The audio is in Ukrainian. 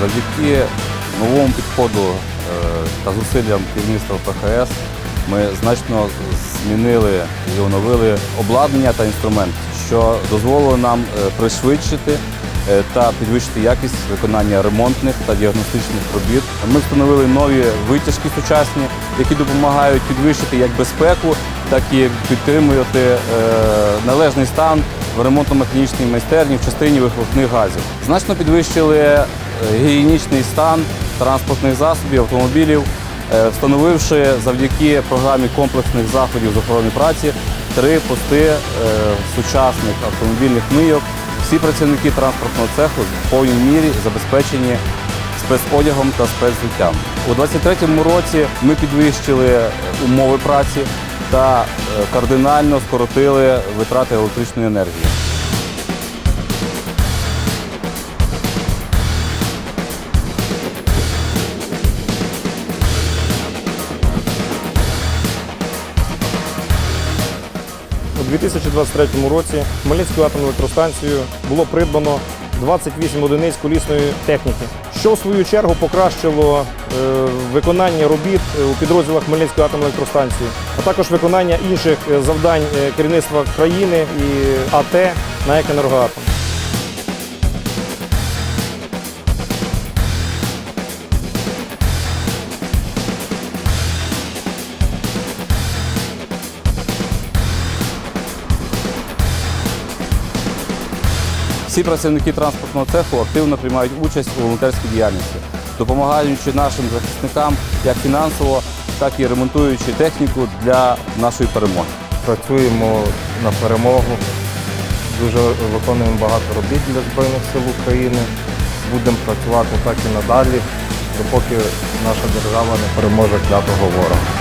Завдяки новому підходу е, та зусиллям керівництва ПХС ми значно змінили і оновили обладнання та інструмент, що дозволило нам е, пришвидшити е, та підвищити якість виконання ремонтних та діагностичних робіт. Ми встановили нові витяжки сучасні, які допомагають підвищити як безпеку, так і підтримувати належний стан в ремонтно-механічній майстерні в частині вихлопних газів. Значно підвищили гігієнічний стан транспортних засобів, автомобілів, е, встановивши завдяки програмі комплексних заходів з охорони праці три пости е, сучасних автомобільних мийок. Всі працівники транспортного цеху в повній мірі забезпечені спецодягом та спецзуттям. У 2023 році ми підвищили умови праці та е, кардинально скоротили витрати електричної енергії. У 2023 році Хмельницькою атомною електростанцією було придбано 28 одиниць колісної техніки, що в свою чергу покращило е, виконання робіт е, у підрозділах Хмельницької атомної електростанції, а також виконання інших е, завдань керівництва країни і АТ на «Екенергоатом». Всі працівники транспортного цеху активно приймають участь у волонтерській діяльності, допомагаючи нашим захисникам як фінансово, так і ремонтуючи техніку для нашої перемоги. працюємо на перемогу, дуже виконуємо багато робіт для Збройних сил України. Будемо працювати так і надалі, допоки наша держава не переможе клятого ворога.